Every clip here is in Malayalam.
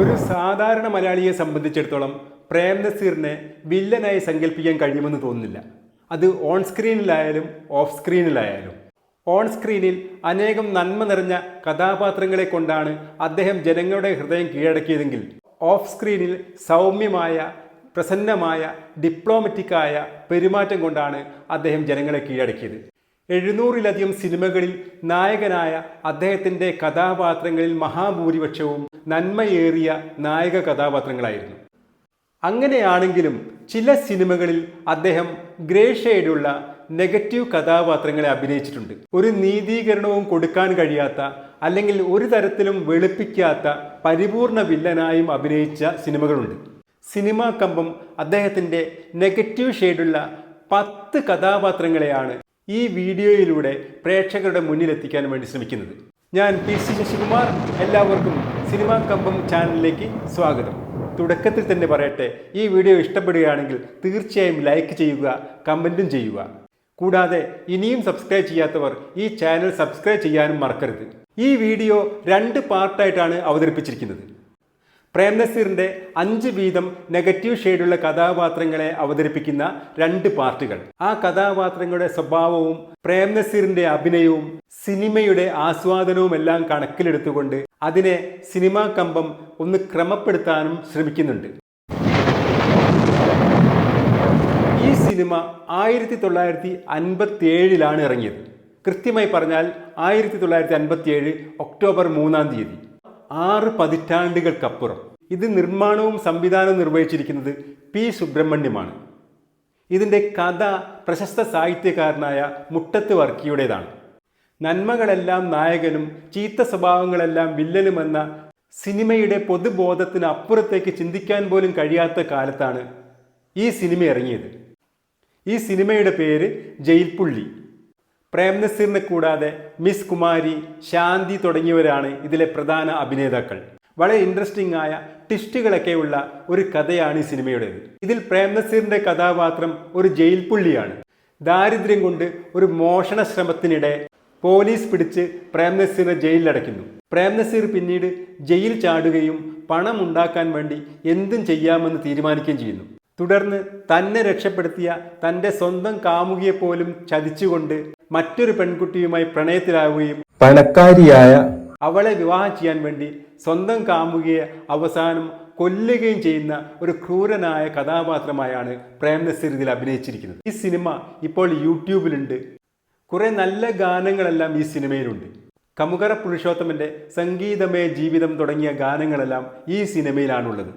ഒരു സാധാരണ മലയാളിയെ സംബന്ധിച്ചിടത്തോളം പ്രേം നസീറിനെ വില്ലനായി സങ്കല്പിക്കാൻ കഴിയുമെന്ന് തോന്നുന്നില്ല. അത് ഓൺ സ്ക്രീനിലായാലും ഓഫ് സ്ക്രീനിലായാലും ഓൺ സ്ക്രീനിൽ അനേകം നന്മ നിറഞ്ഞ കഥാപാത്രങ്ങളെ കൊണ്ടാണ് അദ്ദേഹം ജനങ്ങളുടെ ഹൃദയം കീഴടക്കിയതെങ്കിൽ ഓഫ് സ്ക്രീനിൽ സൗമ്യമായ പ്രസന്നമായ ഡിപ്ലോമറ്റിക്കായ പെരുമാറ്റം കൊണ്ടാണ് അദ്ദേഹം ജനങ്ങളെ കീഴടക്കിയത്. എഴുന്നൂറിലധികം സിനിമകളിൽ നായകനായ അദ്ദേഹത്തിന്റെ കഥാപാത്രങ്ങളിൽ മഹാഭൂരിപക്ഷവും നന്മയേറിയ നായക കഥാപാത്രങ്ങളായിരുന്നു. അങ്ങനെയാണെങ്കിലും ചില സിനിമകളിൽ അദ്ദേഹം ഗ്രേ നെഗറ്റീവ് കഥാപാത്രങ്ങളെ അഭിനയിച്ചിട്ടുണ്ട്. ഒരു നീതീകരണവും കൊടുക്കാൻ കഴിയാത്ത അല്ലെങ്കിൽ ഒരു തരത്തിലും വെളുപ്പിക്കാത്ത പരിപൂർണ വില്ലനായും അഭിനയിച്ച സിനിമകളുണ്ട്. സിനിമാ കമ്പം അദ്ദേഹത്തിന്റെ നെഗറ്റീവ് ഷെയ്ഡുള്ള പത്ത് കഥാപാത്രങ്ങളെയാണ് ഈ വീഡിയോയിലൂടെ പ്രേക്ഷകരുടെ മുന്നിലെത്തിക്കാൻ വേണ്ടി ശ്രമിക്കുന്നത്. ഞാൻ പി സി ശശികുമാർ എല്ലാവർക്കും സിനിമാ കമ്പം ചാനലിലേക്ക് സ്വാഗതം. തുടക്കത്തിൽ തന്നെ പറയട്ടെ ഈ വീഡിയോ ഇഷ്ടപ്പെടുകയാണെങ്കിൽ തീർച്ചയായും ലൈക്ക് ചെയ്യുക കമന്റും ചെയ്യുക. കൂടാതെ ഇനിയും സബ്സ്ക്രൈബ് ചെയ്യാത്തവർ ഈ ചാനൽ സബ്സ്ക്രൈബ് ചെയ്യാനും മറക്കരുത്. ഈ വീഡിയോ രണ്ട് പാർട്ടായിട്ടാണ് അവതരിപ്പിച്ചിരിക്കുന്നത്. പ്രേം നസീറിന്റെ അഞ്ച് വീതം നെഗറ്റീവ് ഷെയ്ഡുള്ള കഥാപാത്രങ്ങളെ അവതരിപ്പിക്കുന്ന രണ്ട് പാർട്ടുകൾ. ആ കഥാപാത്രങ്ങളുടെ സ്വഭാവവും പ്രേം നസീറിന്റെ അഭിനയവും സിനിമയുടെ ആസ്വാദനവും എല്ലാം കണക്കിലെടുത്തുകൊണ്ട് അതിനെ സിനിമാ കമ്പം ഒന്ന് ക്രമപ്പെടുത്താനും ശ്രമിക്കുന്നുണ്ട്. ഈ സിനിമ ആയിരത്തി തൊള്ളായിരത്തി അൻപത്തി ഏഴിലാണ് ഇറങ്ങിയത്. കൃത്യമായി പറഞ്ഞാൽ ആയിരത്തി തൊള്ളായിരത്തി അൻപത്തി ഏഴ് ഒക്ടോബർ മൂന്നാം തീയതി. ആറ് പതിറ്റാണ്ടുകൾക്കപ്പുറം ഇത് നിർമ്മാണവും സംവിധാനവും നിർവഹിച്ചിരിക്കുന്നത് പി സുബ്രഹ്മണ്യമാണ്. ഇതിന്റെ കഥ പ്രശസ്ത സാഹിത്യകാരനായ മുട്ടത്ത് വർക്കിയുടേതാണ്. നന്മകളെല്ലാം നായകനും ചീത്ത സ്വഭാവങ്ങളെല്ലാം വില്ലനുമെന്ന സിനിമയുടെ പൊതുബോധത്തിന് അപ്പുറത്തേക്ക് ചിന്തിക്കാൻ പോലും കഴിയാത്ത കാലത്താണ് ഈ സിനിമ ഇറങ്ങിയത്. ഈ സിനിമയുടെ പേര് ജയിൽപ്പുള്ളി പ്രേം നസീറിനെ കൂടാതെ മിസ് കുമാരി ശാന്തി തുടങ്ങിയവരാണ് ഇതിലെ പ്രധാന അഭിനേതാക്കൾ. വളരെ ഇൻട്രസ്റ്റിംഗ് ആയ ടിസ്റ്റുകളൊക്കെയുള്ള ഒരു കഥയാണ് ഈ സിനിമയുടേത്. ഇതിൽ പ്രേം നസീറിന്റെ കഥാപാത്രം ഒരു ജയിൽ പുള്ളിയാണ്. ദാരിദ്ര്യം കൊണ്ട് ഒരു മോഷണ ശ്രമത്തിനിടെ പോലീസ് പിടിച്ച് പ്രേം നസീറിനെ ജയിലിലടയ്ക്കുന്നു പ്രേം നസീർ പിന്നീട് ജയിൽ ചാടുകയും പണം ഉണ്ടാക്കാൻ വേണ്ടി എന്തും ചെയ്യാമെന്ന് തീരുമാനിക്കുകയും ചെയ്യുന്നു. തുടർന്ന് തന്നെ രക്ഷപ്പെടുത്തിയ തന്റെ സ്വന്തം കാമുകിയെ പോലും ചതിച്ചുകൊണ്ട് മറ്റൊരു പെൺകുട്ടിയുമായി പ്രണയത്തിലാവുകയും പണക്കാരിയായ അവളെ വിവാഹം ചെയ്യാൻ വേണ്ടി സ്വന്തം കാമുകിയെ അവസാനം കൊല്ലുകയും ചെയ്യുന്ന ഒരു ക്രൂരനായ കഥാപാത്രമായാണ് പ്രേം നസീർ ഇതിൽ അഭിനയിച്ചിരിക്കുന്നത്. ഈ സിനിമ ഇപ്പോൾ യൂട്യൂബിലുണ്ട്. കുറെ നല്ല ഗാനങ്ങളെല്ലാം ഈ സിനിമയിലുണ്ട്. കമുകര പുരുഷോത്തമന്റെ സംഗീതമേ ജീവിതം തുടങ്ങിയ ഗാനങ്ങളെല്ലാം ഈ സിനിമയിലാണുള്ളത്.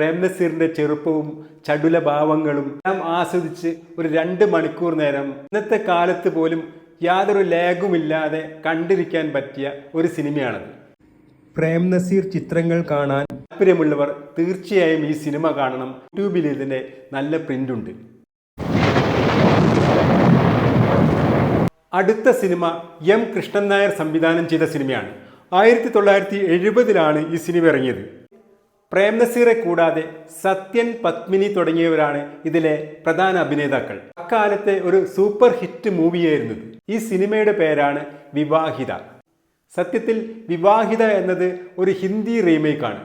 പ്രേം നസീറിന്റെ ചെറുപ്പവും ചടുല ഭാവങ്ങളും എല്ലാം ആസ്വദിച്ച് ഒരു രണ്ട് മണിക്കൂർ നേരം ഇന്നത്തെ കാലത്ത് പോലും യാതൊരു ലാഗുമില്ലാതെ കണ്ടിരിക്കാൻ പറ്റിയ ഒരു സിനിമയാണത്. പ്രേം നസീർ ചിത്രങ്ങൾ കാണാൻ താല്പര്യമുള്ളവർ തീർച്ചയായും ഈ സിനിമ കാണണം. യൂട്യൂബിൽ ഇതിന്റെ നല്ല പ്രിന്റ് ഉണ്ട് അടുത്ത സിനിമ എം കൃഷ്ണൻ നായർ സംവിധാനം ചെയ്ത സിനിമയാണ്. ആയിരത്തി തൊള്ളായിരത്തി എഴുപതിലാണ് ഈ സിനിമ ഇറങ്ങിയത്. പ്രേം നസീറെ കൂടാതെ സത്യൻ പത്മിനി തുടങ്ങിയവരാണ് ഇതിലെ പ്രധാന അഭിനേതാക്കൾ. അക്കാലത്തെ ഒരു സൂപ്പർ ഹിറ്റ് മൂവിയായിരുന്നു ഈ സിനിമയുടെ പേരാണ് വിവാഹിത. സത്യത്തിൽ വിവാഹിത എന്നത് ഒരു ഹിന്ദി റീമേക്കാണ്.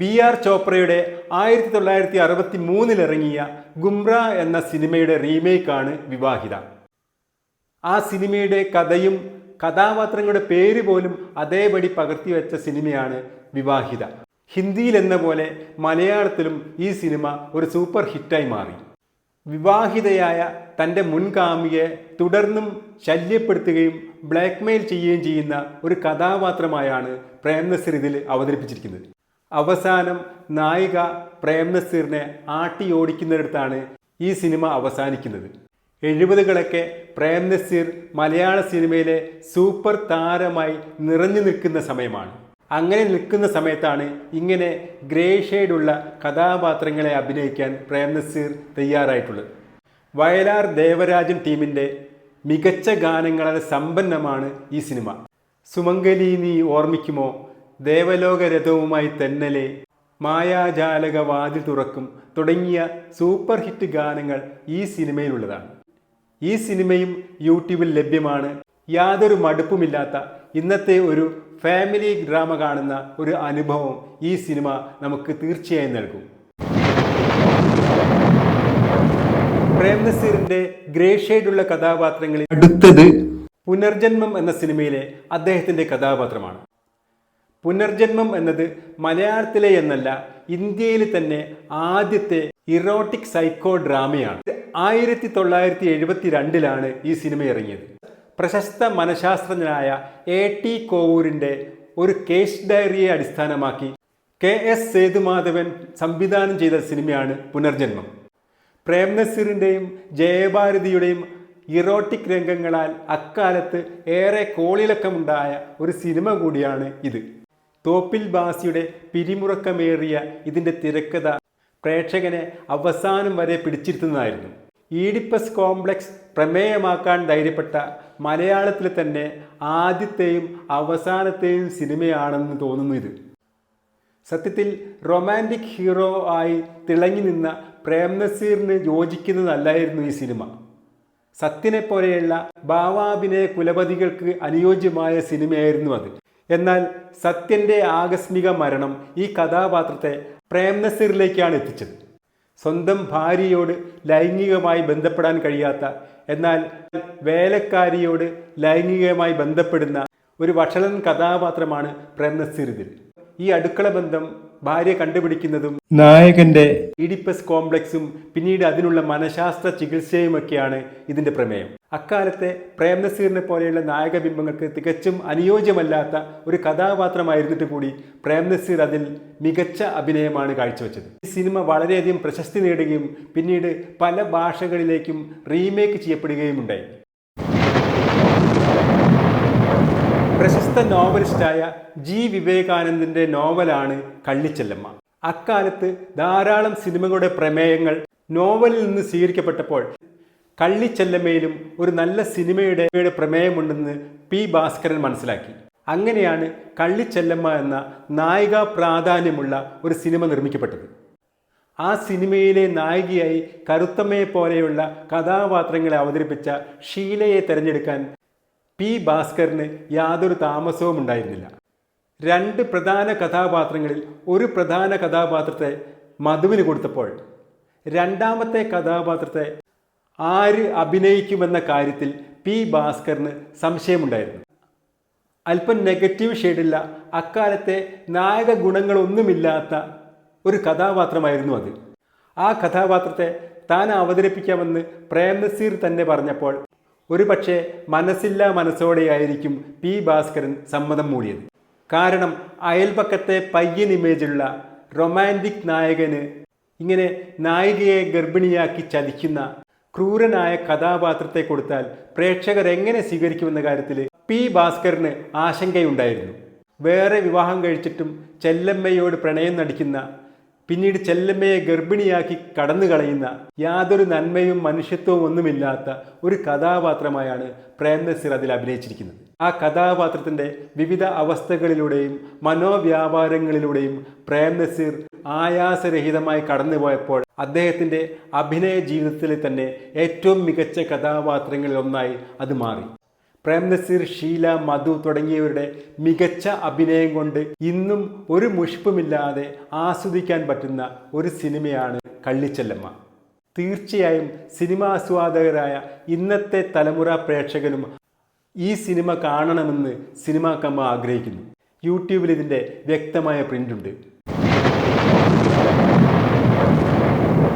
ബി ആർ ചോപ്രയുടെ ആയിരത്തി തൊള്ളായിരത്തി അറുപത്തി മൂന്നിലിറങ്ങിയ ഗുംറ എന്ന സിനിമയുടെ റീമേക്കാണ് വിവാഹിത. ആ സിനിമയുടെ കഥയും കഥാപാത്രങ്ങളുടെ പേര് പോലും അതേപടി പകർത്തി വെച്ച സിനിമയാണ് വിവാഹിത. ഹിന്ദിയിൽ എന്ന പോലെ മലയാളത്തിലും ഈ സിനിമ ഒരു സൂപ്പർ ഹിറ്റായി മാറി. വിവാഹിതയായ തന്റെ മുൻകാമിയെ തുടർന്നും ശല്യപ്പെടുത്തുകയും ബ്ലാക്ക്മെയിൽ ചെയ്യുകയും ചെയ്യുന്ന ഒരു കഥാപാത്രമായാണ് പ്രേം നസീർ ഇതിൽ അവതരിപ്പിച്ചിരിക്കുന്നത്. അവസാനം നായിക പ്രേം നസീറിനെ ആട്ടി ഓടിക്കുന്നിടത്താണ് ഈ സിനിമ അവസാനിക്കുന്നത്. എഴുപതുകളൊക്കെ പ്രേം നസീർ മലയാള സിനിമയിലെ സൂപ്പർ താരമായി നിറഞ്ഞു നിൽക്കുന്ന സമയമാണ്. അങ്ങനെ നിൽക്കുന്ന സമയത്താണ് ഇങ്ങനെ ഗ്രേ ഷെയ്ഡുള്ള കഥാപാത്രങ്ങളെ അഭിനയിക്കാൻ പ്രേം നസീർ തയ്യാറായിട്ടുള്ളത്. വയലാർ ദേവരാജൻ ടീമിന്റെ മികച്ച ഗാനങ്ങളാൽ സമ്പന്നമാണ് ഈ സിനിമ. സുമംഗലി നീ ഓർമ്മിക്കുമോ? ദേവലോകരഥവുമായി തെന്നലെ മായാജാലക വാതിൽ തുറക്കും തുടങ്ങിയ സൂപ്പർ ഹിറ്റ് ഗാനങ്ങൾ ഈ സിനിമയിലുള്ളതാണ്. ഈ സിനിമയും യൂട്യൂബിൽ ലഭ്യമാണ്. യാതൊരു മടുപ്പുമില്ലാത്ത ഇന്നത്തെ ഒരു ഫാമിലി ഡ്രാമ കാണുന്ന ഒരു അനുഭവം ഈ സിനിമ നമുക്ക് തീർച്ചയായും നൽകും. പ്രേം നസീറിന്റെ ഗ്രേ ഷെയ്ഡുള്ള കഥാപാത്രങ്ങളിൽ അടുത്തത് പുനർജന്മം എന്ന സിനിമയിലെ അദ്ദേഹത്തിന്റെ കഥാപാത്രമാണ്. പുനർജന്മം എന്നത് മലയാളത്തിലെ എന്നല്ല ഇന്ത്യയിൽ തന്നെ ആദ്യത്തെ ഇറോട്ടിക് സൈക്കോ ഡ്രാമയാണ്. ആയിരത്തി തൊള്ളായിരത്തി എഴുപത്തി രണ്ടിലാണ് ഈ സിനിമ ഇറങ്ങിയത്. പ്രശസ്ത മനഃശാസ്ത്രജ്ഞനായ എ ടി കോവൂരിന്റെ ഒരു കേസ് ഡയറിയെ അടിസ്ഥാനമാക്കി കെ എസ് സേതുമാധവൻ സംവിധാനം ചെയ്ത സിനിമയാണ് പുനർജന്മം. പ്രേം നസീറിന്റെയും ജയഭാരതിയുടെയും ഇറോട്ടിക് രംഗങ്ങളാൽ അക്കാലത്ത് ഏറെ കോളിളക്കമുണ്ടായ ഒരു സിനിമ കൂടിയാണ് ഇത്. തോപ്പിൽ ബാസിയുടെ പിരിമുറക്കമേറിയ ഇതിന്റെ തിരക്കഥ പ്രേക്ഷകനെ അവസാനം വരെ പിടിച്ചിരുത്തുന്നതായിരുന്നു. ഈഡിപ്പസ് കോംപ്ലക്സ് പ്രമേയമാക്കാൻ ധൈര്യപ്പെട്ട മലയാളത്തിൽ തന്നെ ആദ്യത്തെയും അവസാനത്തെയും സിനിമയാണെന്ന് തോന്നുന്നു ഇത്. സത്യത്തിൽ റൊമാന്റിക് ഹീറോ ആയി തിളങ്ങി നിന്ന പ്രേം നസീറിന് യോജിക്കുന്നതല്ലായിരുന്നു ഈ സിനിമ. സത്യനെ പോലെയുള്ള ഭാവാഭിനയ കുലപതികൾക്ക് അനുയോജ്യമായ സിനിമയായിരുന്നു അത്. എന്നാൽ സത്യന്റെ ആകസ്മിക മരണം ഈ കഥാപാത്രത്തെ പ്രേംനസീറിലേക്കാണ് എത്തിച്ചത്. സ്വന്തം ഭാര്യയോട് ലൈംഗികമായി ബന്ധപ്പെടാൻ കഴിയാത്ത എന്നാൽ വേലക്കാരിയോട് ലൈംഗികമായി ബന്ധപ്പെടുന്ന ഒരു വഷളൻ കഥാപാത്രമാണ് പ്രേം ഇതിൽ. ഈ അടുക്കള ബന്ധം ഭാര്യ കണ്ടുപിടിക്കുന്നതും നായകന്റെ ഇഡിപ്പസ് കോംപ്ലക്സും പിന്നീട് അതിനുള്ള മനഃശാസ്ത്ര ചികിത്സയുമൊക്കെയാണ് ഇതിന്റെ പ്രമേയം. അക്കാലത്തെ പ്രേംനസീറിനെ പോലെയുള്ള നായക ബിംബങ്ങൾക്ക് തികച്ചും അനുയോജ്യമല്ലാത്ത ഒരു കഥാപാത്രമായിരുന്നിട്ട് കൂടി പ്രേംനസീർ അതിൽ മികച്ച അഭിനയമാണ് കാഴ്ചവെച്ചത്. ഈ സിനിമ വളരെയധികം പ്രശസ്തി നേടുകയും പിന്നീട് പല ഭാഷകളിലേക്കും റീമേക്ക് ചെയ്യപ്പെടുകയും ഉണ്ടായി പ്രശസ്ത നോവലിസ്റ്റായ ജി വിവേകാനന്ദന്റെ നോവലാണ് കള്ളിച്ചെല്ലമ്മ. അക്കാലത്ത് ധാരാളം സിനിമകളുടെ പ്രമേയങ്ങൾ നോവലിൽ നിന്ന് സ്വീകരിക്കപ്പെട്ടപ്പോൾ കള്ളിച്ചെല്ലമ്മയിലും ഒരു നല്ല സിനിമയുടെ പ്രമേയമുണ്ടെന്ന് പി ഭാസ്കരൻ മനസ്സിലാക്കി. അങ്ങനെയാണ് കള്ളിച്ചെല്ലമ്മ എന്ന നായിക പ്രാധാന്യമുള്ള ഒരു സിനിമ നിർമ്മിക്കപ്പെട്ടത്. ആ സിനിമയിലെ നായികയായി കരുത്തമ്മയെ പോലെയുള്ള കഥാപാത്രങ്ങളെ അവതരിപ്പിച്ച ഷീലയെ തിരഞ്ഞെടുക്കാൻ പി ഭാസ്കറിന് യാതൊരു താമസവും ഉണ്ടായിരുന്നില്ല. രണ്ട് പ്രധാന കഥാപാത്രങ്ങളിൽ ഒരു പ്രധാന കഥാപാത്രത്തെ മധുവിന് കൊടുത്തപ്പോൾ രണ്ടാമത്തെ കഥാപാത്രത്തെ ആര് അഭിനയിക്കുമെന്ന കാര്യത്തിൽ പി ഭാസ്കറിന് സംശയമുണ്ടായിരുന്നു. അല്പം നെഗറ്റീവ് ഷെയ്ഡില്ല അക്കാലത്തെ നായക ഗുണങ്ങളൊന്നുമില്ലാത്ത ഒരു കഥാപാത്രമായിരുന്നു അത്. ആ കഥാപാത്രത്തെ താൻ അവതരിപ്പിക്കാമെന്ന് പ്രേംനസീർ തന്നെ പറഞ്ഞപ്പോൾ ഒരുപക്ഷെ മനസ്സില്ലാ മനസ്സോടെയായിരിക്കും പി ഭാസ്കരൻ സമ്മതം മൂടിയത്. കാരണം അയൽപക്കത്തെ പയ്യൻ ഇമേജുള്ള റൊമാന്റിക് നായകന് ഇങ്ങനെ നായികയെ ഗർഭിണിയാക്കി ചതിക്കുന്ന ക്രൂരനായ കഥാപാത്രത്തെ കൊടുത്താൽ പ്രേക്ഷകർ എങ്ങനെ സ്വീകരിക്കുമെന്ന കാര്യത്തിൽ പി ഭാസ്കറിന് ആശങ്കയുണ്ടായിരുന്നു. വേറെ വിവാഹം കഴിച്ചിട്ടും ചെല്ലമ്മയോട് പ്രണയം നടിക്കുന്ന പിന്നീട് ചെല്ലമ്മയെ ഗർഭിണിയാക്കി കടന്നു കളയുന്ന യാതൊരു നന്മയും മനുഷ്യത്വവും ഒന്നുമില്ലാത്ത ഒരു കഥാപാത്രമായാണ് പ്രേം നസീർ അതിൽ അഭിനയിച്ചിരിക്കുന്നത്. ആ കഥാപാത്രത്തിന്റെ വിവിധ അവസ്ഥകളിലൂടെയും മനോവ്യാപാരങ്ങളിലൂടെയും പ്രേം നസീർ ആയാസരഹിതമായി കടന്നുപോയപ്പോൾ അദ്ദേഹത്തിന്റെ അഭിനയ ജീവിതത്തിലെ തന്നെ ഏറ്റവും മികച്ച കഥാപാത്രങ്ങളിൽ ഒന്നായി അത് മാറി. പ്രേം നസീർ ഷീല മധു തുടങ്ങിയവരുടെ മികച്ച അഭിനയം കൊണ്ട് ഇന്നും ഒരു മുഷിപ്പുമില്ലാതെ ആസ്വദിക്കാൻ പറ്റുന്ന ഒരു സിനിമയാണ് കള്ളിച്ചെല്ലമ്മ. തീർച്ചയായും സിനിമാസ്വാദകരായ ഇന്നത്തെ തലമുറ പ്രേക്ഷകനും ഈ സിനിമ കാണണമെന്ന് സിനിമാ സിനിമാക്കമ്മ ആഗ്രഹിക്കുന്നു. യൂട്യൂബിൽ ഇതിന്റെ വ്യക്തമായ പ്രിന്റുണ്ട്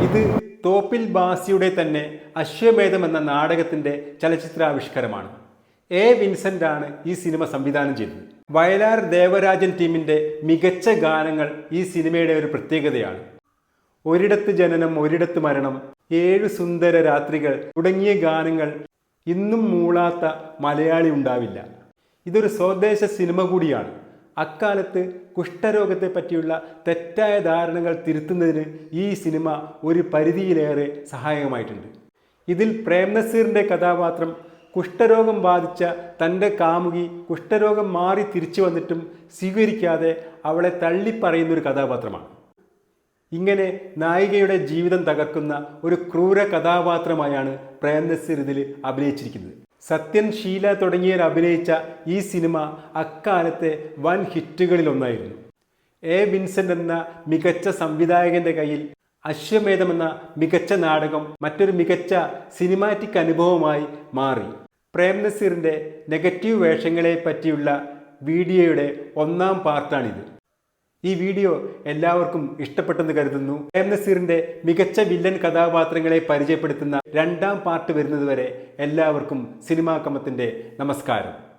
ഇത് തോപ്പിൽ ബാസിയുടെ തന്നെ അശ്വമേധം എന്ന നാടകത്തിന്റെ ചലച്ചിത്രാവിഷ്കാരമാണ്. എ വിൻസെന്റ് ആണ് ഈ സിനിമ സംവിധാനം ചെയ്തത്. വയലാർ ദേവരാജൻ ടീമിന്റെ മികച്ച ഗാനങ്ങൾ ഈ സിനിമയുടെ ഒരു പ്രത്യേകതയാണ്. ഒരിടത്ത് ജനനം ഒരിടത്ത് മരണം ഏഴ് സുന്ദര രാത്രികൾ തുടങ്ങിയ ഗാനങ്ങൾ ഇന്നും മൂളാത്ത മലയാളി ഉണ്ടാവില്ല. ഇതൊരു സ്വദേശ സിനിമ കൂടിയാണ്. അക്കാലത്ത് കുഷ്ഠരോഗത്തെ പറ്റിയുള്ള തെറ്റായ ധാരണകൾ തിരുത്തുന്നതിന് ഈ സിനിമ ഒരു പരിധിയിലേറെ സഹായകമായിട്ടുണ്ട്. ഇതിൽ പ്രേം നസീറിന്റെ കഥാപാത്രം കുഷ്ഠരോഗം ബാധിച്ച തന്റെ കാമുകി കുഷ്ഠരോഗം മാറി തിരിച്ചു വന്നിട്ടും സ്വീകരിക്കാതെ അവളെ തള്ളിപ്പറയുന്നൊരു കഥാപാത്രമാണ്. ഇങ്ങനെ നായികയുടെ ജീവിതം തകർക്കുന്ന ഒരു ക്രൂര കഥാപാത്രമായാണ് പ്രേംനസീർ ഇതിൽ അഭിനയിച്ചിരിക്കുന്നത്. സത്യൻ ഷീല തുടങ്ങിയവർ അഭിനയിച്ച ഈ സിനിമ അക്കാലത്തെ വൻ ഹിറ്റുകളിലൊന്നായിരുന്നു. എ വിൻസെന്റ് എന്ന മികച്ച സംവിധായകന്റെ കയ്യിൽ അശ്വമേധം എന്ന മികച്ച നാടകം മറ്റൊരു മികച്ച സിനിമാറ്റിക് അനുഭവമായി മാറി. പ്രേം നസീറിന്റെ നെഗറ്റീവ് വേഷങ്ങളെ പറ്റിയുള്ള വീഡിയോയുടെ ഒന്നാം പാർട്ടാണിത്. ഈ വീഡിയോ എല്ലാവർക്കും ഇഷ്ടപ്പെട്ടെന്ന് കരുതുന്നു. പ്രേം നസീറിന്റെ മികച്ച വില്ലൻ കഥാപാത്രങ്ങളെ പരിചയപ്പെടുത്തുന്ന രണ്ടാം പാർട്ട് വരുന്നതുവരെ എല്ലാവർക്കും സിനിമാ കമത്തിന്റെ നമസ്കാരം.